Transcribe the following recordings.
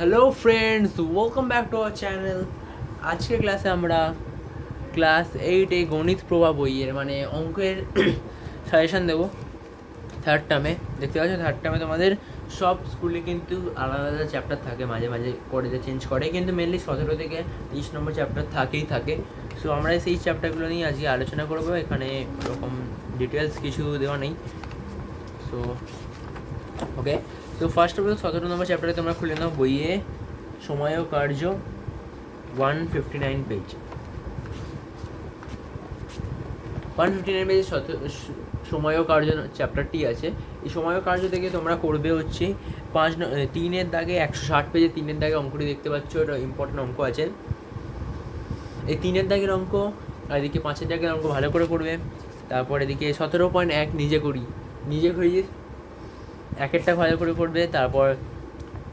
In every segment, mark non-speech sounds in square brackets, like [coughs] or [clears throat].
Hello friends welcome back to our channel আজকের ক্লাসে আমরা ক্লাস এইটে গণিত প্রভা বইয়ের মানে অঙ্কের [coughs] সাজেশন দেবো থার্ড টার্মে দেখতে পাচ্ছ থার্ড টার্মে তোমাদের সব স্কুলে কিন্তু আলাদা আলাদা চ্যাপ্টার থাকে, মাঝে মাঝে করে চেঞ্জ করে। কিন্তু মেনলি সতেরো থেকে তিরিশ নম্বর চ্যাপ্টার থাকেই থাকে। সো আমরা সেই চ্যাপ্টারগুলো নিয়ে আজকে আলোচনা করব। এখানে ওরকম ডিটেলস কিছু দেওয়া নেই। সো ওকে তো ফার্স্ট অফ অল সতেরো নম্বর চ্যাপ্টারে তোমরা খুলে নাও বইয়ে সময় ও কার্য one fifty nine page one fifty nine পেজে সময় ও কার্য চ্যাপ্টারটি আছে। এই সময় ও কার্য থেকে তোমরা করবে হচ্ছে পাঁচ তিনের দাগে একশো ষাট পেজে তিনের দাগে অঙ্কটি দেখতে পাচ্ছ, এটা ইম্পর্টেন্ট অঙ্ক আছে। এই তিনের দাগের অঙ্ক, আর এদিকে পাঁচের দাগের অঙ্ক ভালো করে করবে তারপর এদিকে সতেরো পয়েন্ট এক, নিজে করি। নিজে করি এক একটা ভালো করে করবে তারপর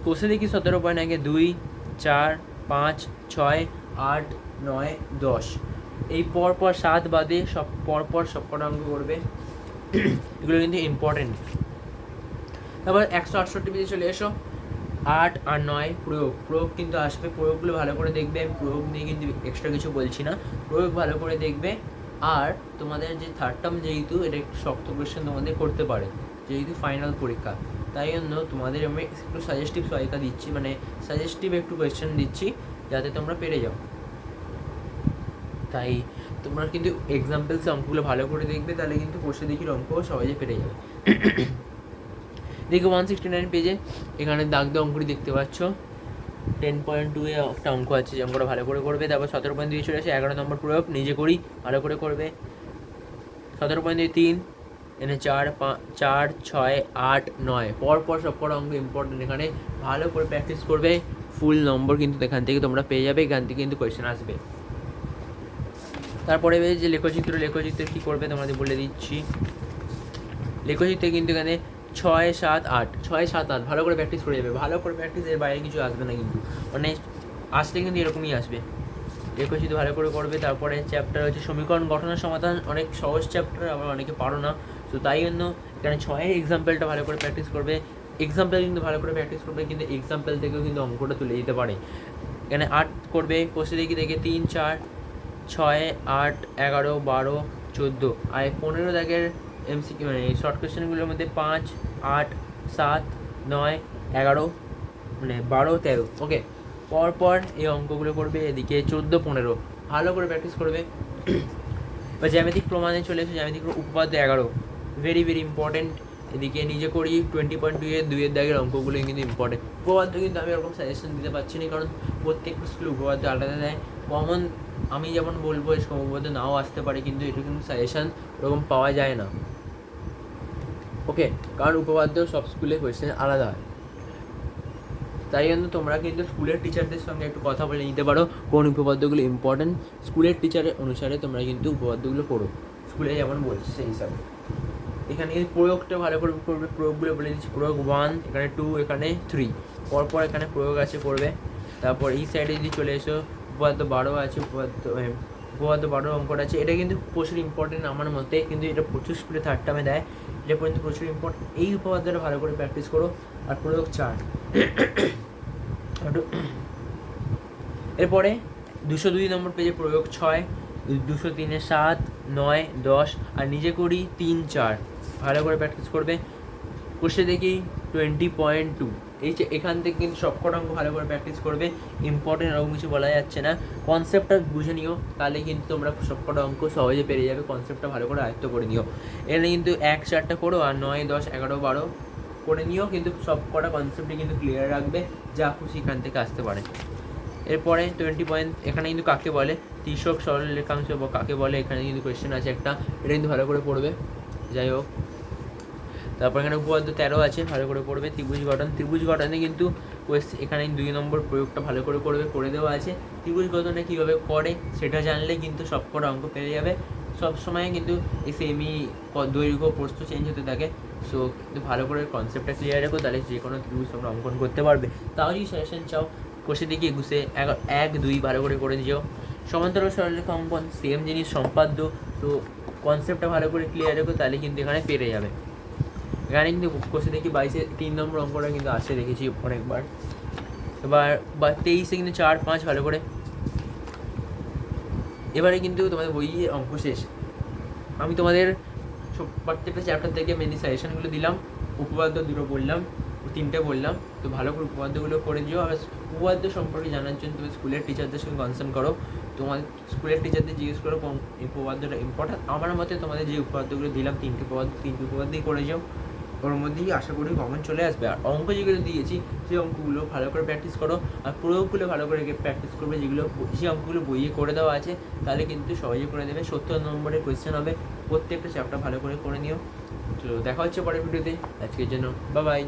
কোষে দেখি সতেরো পয়েন্ট একে দুই, চার, পাঁচ, ছয়, আট, নয়, দশ। এই পর পর সাত বাদে সব পর পর সব কটা অঙ্ক করবে। এগুলো কিন্তু ইম্পর্টেন্ট তারপর একশো আটষট্টি পেজে চলে এসো। আট আর নয় প্রয়োগ। প্রয়োগ কিন্তু আসবে। প্রয়োগগুলো ভালো করে দেখবে। আমি প্রয়োগ নিয়ে কিন্তু এক্সট্রা কিছু বলছি না। প্রয়োগ ভালো করে দেখবে। আর তোমাদের যে থার্ড টার্ম যেহেতু, এটা একটু শক্ত কোয়েশ্চেন তোমাদের করতে পারে। যেহেতু ফাইনাল পরীক্ষা, তাই জন্য তোমাদের আমি একটু সাজেস্টিভ সহায়তা দিচ্ছি মানে সাজেস্টিভ একটু কোয়েশ্চেন দিচ্ছি, যাতে তোমরা পেরে যাও। তাই তোমরা কিন্তু এক্সাম্পলস অঙ্কগুলো ভালো করে দেখবে, তাহলে কিন্তু কোষে দেখি অঙ্ক সহজে পেরে যাবে। দেখো ওয়ান সিক্সটি নাইন পেজে এখানে দাগ দাগ অঙ্কটি দেখতে পাচ্ছ। টেন পয়েন্ট টু এ একটা অঙ্ক আছে যে অঙ্কটা ভালো করে করবে, তারপর সতেরো পয়েন্ট দুই চলে আসে, এগারো নম্বর প্রয়োগ, নিজে করি, ভালো করে করবে। সতেরো পয়েন্ট দুই তিন এখানে চার পাঁচ চার, ছয়, আট, নয়। পরপর পর সব কটা অঙ্ক ইম্পর্টেন্ট এখানে ভালো করে প্র্যাকটিস করবে। ফুল নম্বর কিন্তু এখান থেকে তোমরা পেয়ে যাবে। এখান থেকে কিন্তু কোয়েশ্চেন আসবে। তারপরে যে লেখচিত্র লেখচিত্র কী করবে তোমাদের বলে দিচ্ছি। লেখচিত্রে কিন্তু এখানে ছয়, সাত, আট। ছয়, সাত, আট। ভালো করে প্র্যাকটিস করে যাবে। ভালো করে প্র্যাকটিস এর বাইরে কিছু আসবে না কিন্তু। মানে আসলে কিন্তু এরকমই আসবে। লেখচিত্র ভালো করে করবে। তারপরে চ্যাপ্টার হচ্ছে সমীকরণ গঠনের সমাধান। অনেক সহজ চ্যাপ্টার আবার অনেকে পারো না। তো তাই জন্য এখানে ছয়ের এক্সাম্পলটা ভালো করে প্র্যাকটিস করবে। এক্সাম্পল কিন্তু ভালো করে প্র্যাকটিস করবে, কিন্তু এক্সাম্পল থেকেও কিন্তু অঙ্কটা তুলে দিতে পারে। এখানে আট করবে কোষে দেখি দেখে তিন, চার, ছয়, আট, এগারো, বারো, চোদ্দ। আর পনেরো দাগের এমসিকিউ মানে শর্ট কোয়েশ্চেনগুলোর মধ্যে পাঁচ, আট, সাত, নয়, এগারো মানে বারো, তেরো। ওকে পরপর পর এই অঙ্কগুলো করবে এদিকে চোদ্দ, পনেরো। ভালো করে প্র্যাকটিস করবে। [clears throat] এবার জ্যামিতিক প্রমাণে চলে এসে, জ্যামিতিক উপপাদ্য এগারো। ভেরি ভেরি ইম্পর্টেন্ট এদিকে নিজে করি টোয়েন্টি পয়েন্ট এর দুইয়ের দাগের অঙ্কগুলো কিন্তু ইম্পর্টেন্ট উপপাদ্য কিন্তু আমি এরকম সাজেশন দিতে পারছি না, কারণ প্রত্যেকটা স্কুলে উপপাদ্য আলাদা দেয়। কমন আমি যেমন বলব, এই উপপাদ্য নাও আসতে পারে, কিন্তু এটা কিন্তু সাজেশন ওরকম পাওয়া যায় না। ওকে কারণ উপপাদ্য সব স্কুলে কোয়েশ্চেন আলাদা হয়। তাই জন্য তোমরা কিন্তু স্কুলের টিচারদের সঙ্গে একটু কথা বলে নিতে পারো, কোন উপপাদ্যগুলো ইম্পর্টেন্ট স্কুলের টিচারের অনুসারে তোমরা কিন্তু উপপাদ্যগুলো পড়ো স্কুলে যেমন বলছে সেই হিসাবে। এখানে প্রয়োগটা ভালো করে করবে প্রয়োগগুলো বলে দিচ্ছি। প্রয়োগ ওয়ান এখানে টু এখানে থ্রি পরপর এখানে প্রয়োগ আছে করবে। তারপর এই সাইডে যদি চলে এসো উপপাদ্য বারো আছে উপপাদ্য এ, উপপাদ্য বারো অঙ্কটা আছে। এটা কিন্তু প্রচুর ইম্পর্টেন্ট আমার মতে কিন্তু এটা প্রচুর স্কুলে থার্ড টার্মে দেয়। এটা পর্যন্ত প্রচুর ইম্পর্টেন্ট এই উপপাদ্যটা ভালো করে প্র্যাকটিস করো। আর প্রয়োগ চার। [coughs] এরপরে দুশো দুই নম্বর পেজে প্রয়োগ ছয় দুশো তিনে সাত নয় দশ আর নিজে করি তিন চার। ভালো করে প্র্যাকটিস করবে। কোষে দেখি টোয়েন্টি পয়েন্ট টু এই যে এখান থেকে কিন্তু সব কটা অঙ্ক ভালো করে প্র্যাকটিস করবে। ইম্পর্টেন্ট এরকম কিছু বলা যাচ্ছে না। কনসেপ্টটা বুঝে নিও, তাহলে কিন্তু তোমরা সব কটা অঙ্ক সহজে পেরে যাবে। কনসেপ্টটা ভালো করে আয়ত্ত করে নিও। এখানে কিন্তু এক চারটা করো আর নয়, দশ, এগারো, বারো করে নিও। কিন্তু সব কটা কনসেপ্টই কিন্তু ক্লিয়ার রাখবে। যা খুশি এখান থেকে আসতে পারে। এরপরে টোয়েন্টি পয়েন্ট এখানে কিন্তু কাকে বলে? তির্যক সরল রেখাংশ বা কাকে বলে? এখানে কিন্তু কোয়েশ্চেন আছে একটা। এটা কিন্তু ভালো করে পড়বে। যাই হোক। তারপর এখানে উপপাদ্য তেরো আছে, ভালো করে পড়বে। ত্রিভুজ গঠন। ত্রিভুজ গঠনে কিন্তু এখানে দুই নম্বর প্রয়োগটা ভালো করে করবে করে দেওয়া আছে। ত্রিভুজ গঠনে কীভাবে করে সেটা জানলে কিন্তু সব কটা অঙ্ক পেরে যাবে। সব সময় কিন্তু এই সেমি দৈর্ঘ্য প্রস্থ চেঞ্জ হতে থাকে। সো কিন্তু ভালো করে কনসেপ্টটা ক্লিয়ার রাখো, তাহলে যে কোনো ত্রিভুজ তোমরা অঙ্কন করতে পারবে। তাও যদি সাজেশন চাও কষে দিকে এগারো এক দুই ভালো করে করে দিও। সমান্তরাল সরলরেখা অঙ্কন সেম জিনিস, সম্পাদ্য। তো কনসেপ্টটা ভালো করে ক্লিয়ার রাখো, তাহলে কিন্তু এখানে পেরে যাবে। এখানে কিন্তু কোষে দেখি বাইশে তিন নম্বর অঙ্কটা কিন্তু আসে, দেখেছি অনেকবার। এবার, বা তেইশে কিন্তু চার, পাঁচ, ভালো করে। এবারে কিন্তু তোমাদের বই অঙ্ক শেষ। আমি তোমাদের সব প্রত্যেকটা চ্যাপ্টার থেকে মেনলি সাজেশনগুলো দিলাম, উপপাদ্য দুটো বললাম, তিনটে বললাম। তো ভালো করে উপপাদ্যগুলো করে দিও আর উপপাদ্য সম্পর্কে জানার জন্য তুমি স্কুলের টিচারদের সঙ্গে কনসার্ন করো। তোমার স্কুলের টিচারদের জিজ্ঞেস করো কোন উপপাদ্যটা ইম্পর্টেন্ট আমার মতে তোমাদের যে উপপাদ্যগুলো দিলাম, তিনটে উপপাদ্য, তিনটে উপপাদ্যই করে যাও। ওর মধ্যেই আশা করি কমন চলে আসবে। আর অঙ্ক যেগুলো দিয়েছি সেই অঙ্কগুলো ভালো করে প্র্যাকটিস করো। আর প্রয়োগগুলো ভালো করে প্র্যাকটিস করবে, যেগুলো যে অঙ্কগুলো বইয়ে করে দেওয়া আছে, তাহলে কিন্তু সহজে করে দেবে। সত্তর নম্বরের কোয়েশ্চেন হবে। প্রত্যেকটা চ্যাপ্টার ভালো করে করে নিও। তো দেখা হচ্ছে পরের ভিডিওতে আজকের জন্য বা বাই